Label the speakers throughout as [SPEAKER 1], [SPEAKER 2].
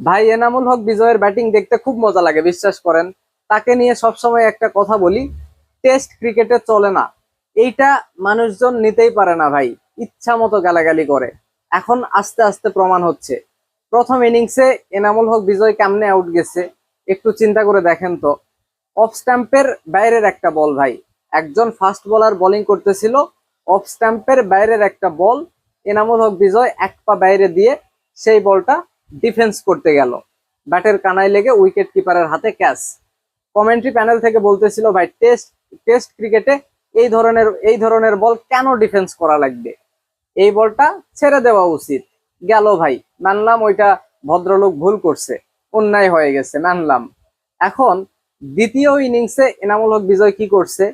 [SPEAKER 1] ভাই এনামুল হক বিজয়ের ব্যাটিং দেখতে খুব মজা লাগে, বিশ্বাস করেন। তাকে নিয়ে সবসময় একটা কথা বলি, টেস্ট ক্রিকেটে চলে না। এইটা মানুষজন নিতেই পারে না ভাই, ইচ্ছা মতো গালাগালি করে। এখন আস্তে আস্তে প্রমাণ হচ্ছে। প্রথম ইনিংসে এনামুল হক বিজয় কেমনে আউট গেছে, একটু চিন্তা করে দেখেন তো। অফ স্ট্যাম্পের বাইরের একটা বল ভাই, একজন ফাস্ট বোলার বোলিং করতেছিল, অফ স্ট্যাম্পের বাইরের একটা বল, এনামুল হক বিজয় এক পা বাইরে দিয়ে সেই বলটা ডিফেন্স করতে গেল। ব্যাটের কানায় লেগে উইকেট কিপারের হাতে ক্যাচ। কমেন্ট্রি প্যানেল থেকে বলতেছিল, ভাই টেস্ট টেস্ট ক্রিকেটে এই ধরনের এই ধরনের বল কেন ডিফেন্স করা লাগবে? এই বলটা ছেড়ে দেওয়া উচিত। গেল ভাই, মানলাম ওইটা ভদ্রলোক ভুল করছে। অন্যায় হয়ে গেছে, মানলাম। এখন দ্বিতীয় ইনিংসে এনামুল হক বিজয় কি করছে?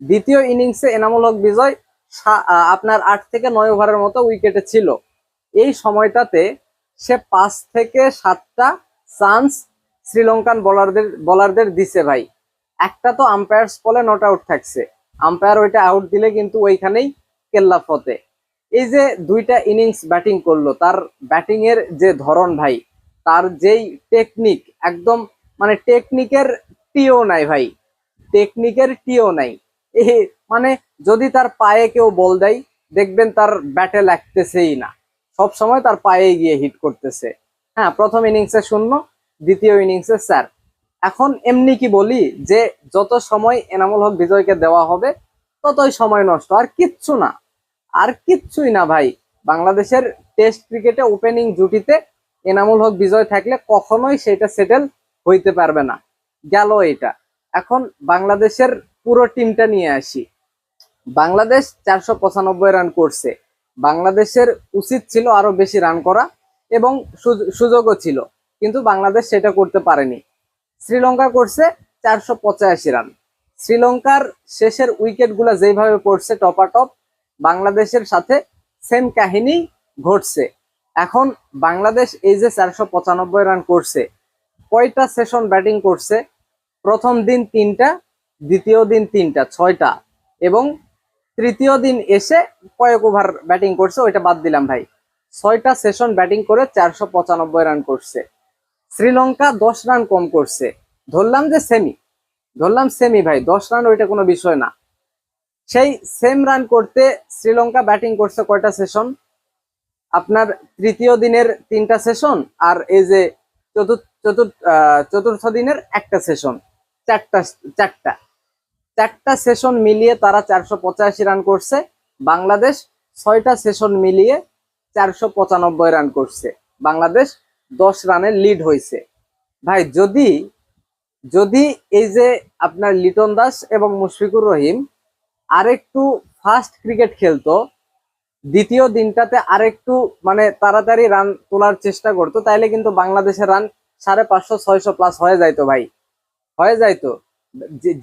[SPEAKER 1] দ্বিতীয় ইনিংসে এনামুল হক বিজয় আপনার আট থেকে নয় ওভারের মতো উইকেটে ছিল। এই সময়টাতে সে পাঁচ থেকে সাতটা চান্স শ্রীলঙ্কান বোলারদের বোলারদের দিছে ভাই। একটা তো আম্পায়ার্স বলে নট আউট থাকছে। আম্পায়ার ওইটা আউট দিলে কিন্তু ওইখানেই কেল্লা ফতে। এই যে দুইটা ইনিংস ব্যাটিং করল, তার ব্যাটিং এর যে ধরন ভাই, তার যেই টেকনিক একদম মানে টেকনিকের টিও নাই ভাই। টেকনিকের টিও নাই। মানে যদি তার পায়ে কেউ বল দেয়, দেখবেন তার ব্যাটে লাগতেছেই না। সব সময় তার পায়ে গিয়ে হিট করতেছে। হ্যাঁ প্রথম ইনিংসে শূন্য, দ্বিতীয় ইনিংসে স্যার এখন এমনি কি বলি যে, যত সময় এনামুল হক বিজয়কে দেওয়া হবে, ততই সময় নষ্ট। আর কিচ্ছু না। আর কিচ্ছুই না ভাই। বাংলাদেশের টেস্ট ক্রিকেটে ওপেনিং জুটিতে এনামুল হক বিজয় থাকলে কখনোই সেটা সেটেল হইতে পারবে না। গেল এটা। এখন বাংলাদেশের পুরো টিমটা নিয়ে আসি। বাংলাদেশ চারশো পঁচানব্বই রান করছে। বাংলাদেশের উচিত ছিল আরও বেশি রান করা এবং সুয- সুযোগও ছিল, কিন্তু বাংলাদেশ সেটা করতে পারেনি। শ্রীলঙ্কা করছে চারশো পঁচাশি রান শ্রীলঙ্কার শেষের উইকেটগুলো যেভাবে পড়ছে টপাটপ, বাংলাদেশের সাথে সেম কাহিনী ঘটছে। এখন বাংলাদেশ এই যে চারশো পঁচানব্বই রান করছে, কয়টা সেশন ব্যাটিং করছে? প্রথম দিন তিনটা, দ্বিতীয় দিন তিনটা, ছয়টা এবং তৃতীয় দিন এসে কয়েক ওভার ব্যাটিং করছে, ওইটা বাদ দিলাম ভাই। ছয়টা সেশন ব্যাটিং করে চারশো পঁচানব্বই রান করছে। শ্রীলঙ্কা দশ রান কম করছে। ধরলাম যে সেমি ধরলাম সেমি ভাই, দশ রান ওইটা কোনো বিষয় না। সেই সেম রান করতে শ্রীলঙ্কা ব্যাটিং করছে কয়টা সেশন? আপনার তৃতীয় দিনের তিনটা সেশন আর এই যে চতুর্থ চতুর্থ চতুর্থ দিনের একটা সেশন। চারটা চারটা। চারটা সেশন মিলিয়ে তারা চারশো পঁচাশি রান করছে। বাংলাদেশ ছয়টা সেশন মিলিয়ে চারশো পঁচানব্বই রান করছে। বাংলাদেশ দশ রানের লিড হয়েছে। ভাই, যদি যদি এই যে আপনার লিটন দাস এবং মুশফিকুর রহিম আরেকটু ফাস্ট ক্রিকেট খেলতো, দ্বিতীয় দিনটাতে আরেকটু মানে তাড়াতাড়ি রান তোলার চেষ্টা করতো, তাইলে কিন্তু বাংলাদেশের রান সাড়ে পাঁচশো, ছয়শো প্লাস হয়ে যাইতো ভাই। হয়ে যাইতো।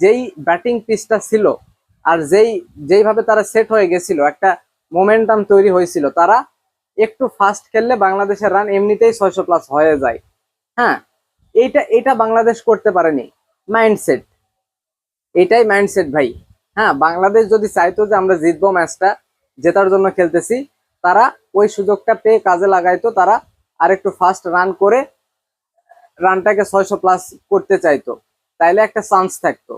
[SPEAKER 1] যেই ব্যাটিং পিচটা ছিল আর যেই, যেইভাবে তারা সেট হয়ে গেছিল, একটা মোমেন্টাম তৈরি হয়েছিল, তারা একটু ফাস্ট খেললে বাংলাদেশের রান এমনিতেই ছয়শো প্লাস হয়ে যায়। হ্যাঁ এইটা এটা বাংলাদেশ করতে পারেনি। মাইন্ডসেট এটাই মাইন্ডসেট ভাই। হ্যাঁ বাংলাদেশ যদি চাইতো যে আমরা জিতবো ম্যাচটা জেতার জন্য খেলতেছি, তারা ওই সুযোগটা পেয়ে কাজে লাগাইতো, তারা আরেকটু ফাস্ট রান করে রানটাকে ছয়শো প্লাস করতে চাইতো। তাইলে একটা চান্স থাকতো।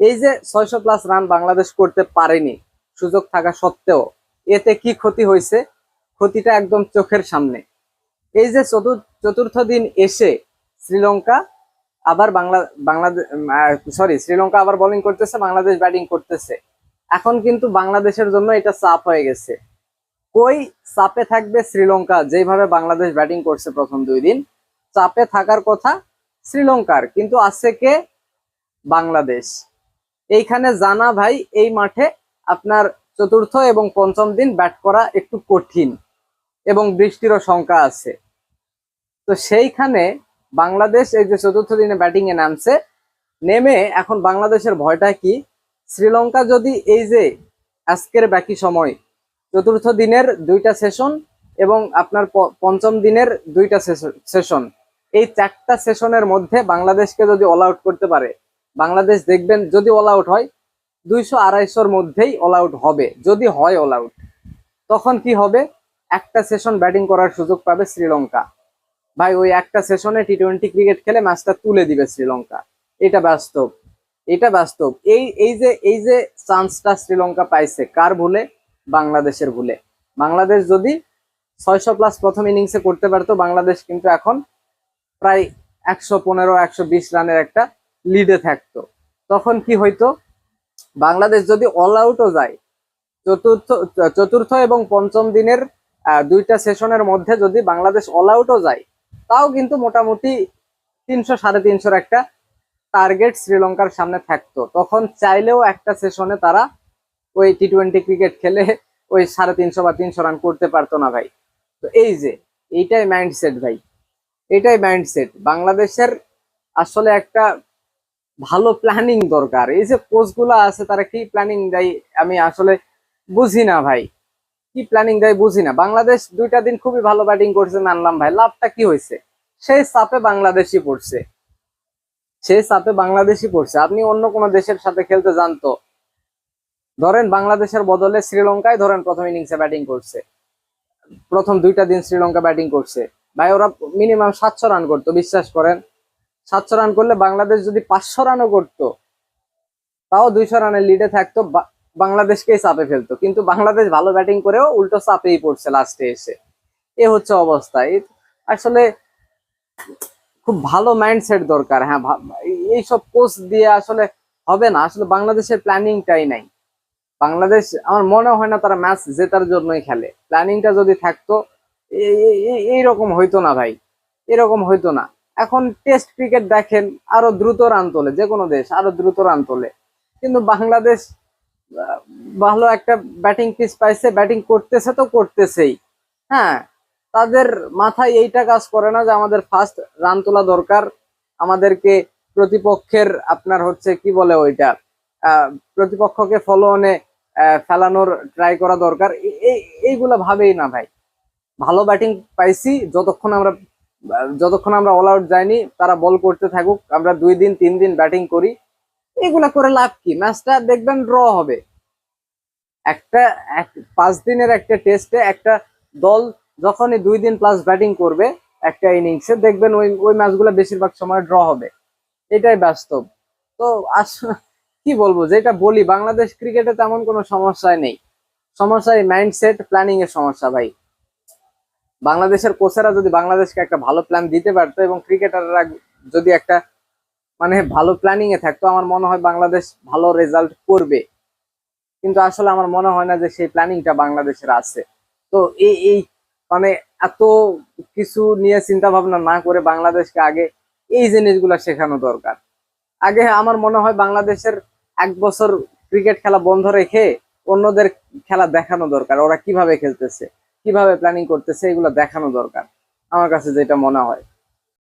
[SPEAKER 1] এই যে ছয়শো প্লাস রান বাংলাদেশ করতে পারেনি, সুযোগ থাকা সত্ত্বেও, এতে কি ক্ষতি হয়েছে? ক্ষতিটা একদম চোখের সামনে। এই যে চতুর্থ দিন এসে শ্রীলঙ্কা আবার বাংলা বাংলাদেশ সরি শ্রীলঙ্কা আবার বোলিং করতেছে, বাংলাদেশ ব্যাটিং করতেছে। এখন কিন্তু বাংলাদেশের জন্য এটা চাপ হয়ে গেছে। কই চাপে থাকবে শ্রীলঙ্কা যেভাবে বাংলাদেশ ব্যাটিং করছে প্রথম দুই দিন? চাপে থাকার কথা শ্রীলঙ্কার, কিন্তু আছে কে? বাংলাদেশ। এইখানে জানা ভাই, এই মাঠে আপনার চতুর্থ এবং পঞ্চম দিন ব্যাট করা একটু কঠিন এবং বৃষ্টিরও শঙ্কা আছে। তো সেইখানে বাংলাদেশ এই যে চতুর্থ দিনে ব্যাটিং এ নামছে, নেমে এখন বাংলাদেশের ভয়টা কি? শ্রীলঙ্কা যদি এই যে আজকের বাকি সময় চতুর্থ দিনের দুইটা সেশন এবং আপনার পঞ্চম দিনের দুইটা সেশন এই চারটা সেশনের মধ্যে বাংলাদেশকে যদি অল আউট করতে পারে বাংলাদেশ দেখবেন যদি অল আউট হয়, দুইশো আড়াইশোর মধ্যেই অল আউট হবে। যদি হয় অল আউট তখন কি হবে? একটা সেশন ব্যাটিং করার সুযোগ পাবে শ্রীলঙ্কা। ভাই, ওই একটা সেশনে টি টোয়েন্টি ক্রিকেট খেলে ম্যাচটা তুলে দিবে শ্রীলঙ্কা। এটা বাস্তব। এটা বাস্তব। এই এই যে এই যে চান্সটা শ্রীলঙ্কা পাইছে, কার ভুলে? বাংলাদেশের ভুলে। বাংলাদেশ যদি ছয়শো প্লাস প্রথম ইনিংসে করতে পারতো, বাংলাদেশ কিন্তু এখন প্রায় একশো পনেরো, একশো বিশ রানের একটা লিডে থাকতো। তখন কি হইতো? বাংলাদেশ যদি অল আউটও যায়, চতুর্থ চতুর্থ এবং পঞ্চম দিনের দুইটা সেশনের মধ্যে যদি বাংলাদেশ অল আউটও যায়, তাও কিন্তু মোটামুটি তিনশো সাড়ে তিনশোর একটা টার্গেট শ্রীলঙ্কার সামনে থাকতো। তখন চাইলেও একটা সেশনে তারা ওই টি টোয়েন্টি ক্রিকেট খেলে ওই সাড়ে তিনশো বা তিনশো রান করতে পারতো না ভাই। তো এই যে, এইটাই মাইন্ডসেট ভাই। এটাই মাইন্ডসেট বাংলাদেশের আসলে একটা ভালো প্ল্যানিং দরকার। এই যে কোচগুলা আছে, তারা কি প্ল্যানিং দেয় আমি আসলে বুঝি না ভাই। কি প্ল্যানিং দেয় বুঝি না। বাংলাদেশ দুইটা দিন খুবই ভালো ব্যাটিং করছে, মানলাম ভাই। লাভটা কি হয়েছে? সেই চাপে বাংলাদেশই পড়ছে। সেই চাপে বাংলাদেশই পড়ছে। আপনি অন্য কোনো দেশের সাথে খেলতে জানতো ধরেন বাংলাদেশের বদলে শ্রীলঙ্কায় ধরেন প্রথম ইনিংসে ব্যাটিং করছে। প্রথম দুইটা দিন শ্রীলঙ্কা ব্যাটিং করছে। ভাই, ওরা মিনিমাম সাতশো রান করতো, বিশ্বাস করেন? সাতশো রান করলে বাংলাদেশ যদি পাঁচশো রানও করতো, তাও দুইশো রানের লিডে থাকতো বাংলাদেশকেই চাপে ফেলতো। কিন্তু বাংলাদেশ ভালো ব্যাটিং করেও উল্টো চাপেই পড়ছে লাস্টে এসে। এ হচ্ছে অবস্থা। আসলে খুব ভালো মাইন্ডসেট দরকার। হ্যাঁ এইসব কোচ দিয়ে আসলে হবে না। আসলে বাংলাদেশের প্ল্যানিংটাই নাই। বাংলাদেশ, আমার মনে হয় না তারা ম্যাচ জেতার জন্যই খেলে। প্ল্যানিংটা যদি থাকতো এই- এই- এই- এইরকম হইতো না ভাই। এরকম হইতো না। এখন টেস্ট ক্রিকেট দেখেন, আরও দ্রুত রান তোলে, যে কোনো দেশ, আরও দ্রুত রান তোলে। কিন্তু বাংলাদেশ ভালো একটা ব্যাটিং পিস পাইছে ব্যাটিং করতেছে তো করতেছেই। হ্যাঁ তাদের মাথায় এইটা কাজ করে না যে আমাদের ফার্স্ট রান তোলা দরকার। আমাদেরকে প্রতিপক্ষের আপনার হচ্ছে কি বলে ওইটা প্রতিপক্ষকে ফলো অনে ফেলানোর ট্রাই করা দরকার। এইগুলা ভাবেই না ভাই। ভালো ব্যাটিং পাইছি, যতক্ষণ আমরা যতক্ষণ আমরা অল আউট যাইনি, তারা বল করতে থাকুক, আমরা দুই দিন, তিন দিন ব্যাটিং করি। এগুলা করে লাভ কি? ম্যাচটা দেখবেন ড্র হবে। একটা, এক- পাঁচ দিনের একটা টেস্টে একটা দল যখনই দুই দিন প্লাস ব্যাটিং করবে, একটা ইনিংসে দেখবেন ওই ওই ম্যাচগুলো বেশিরভাগ সময় ড্র হবে। এটাই বাস্তব। তো আস, কি বলব, যেটা বলি, বাংলাদেশ ক্রিকেটে তেমন কোনো সমস্যাই নেই। সমস্যা এই মাইন্ডসেট প্ল্যানিং এর সমস্যা ভাই। বাংলাদেশের কোচেরা যদি বাংলাদেশকে একটা ভালো প্ল্যান দিতে পারতো এবং ক্রিকেটাররা যদি একটা মানে ভালো প্ল্যানিং এ থাকতো, আমার মনে হয় বাংলাদেশ ভালো রেজাল্ট করবে। কিন্তু আসলে আমার মনে হয় না যে সেই প্ল্যানিংটা বাংলাদেশের আছে। তো এই এই মানে এত কিছু নিয়ে চিন্তা ভাবনা না করে বাংলাদেশকে আগে এই জিনিসগুলো শেখানো দরকার। আগে আমার মনে হয় বাংলাদেশের এক বছর ক্রিকেট খেলা বন্ধ রেখে অন্যদের খেলা দেখানো দরকার, ওরা কীভাবে খেলতেছে। কীভাবে প্ল্যানিং করতেছে এগুলো দেখানো দরকার। আমার কাছে যেটা মনে হয়।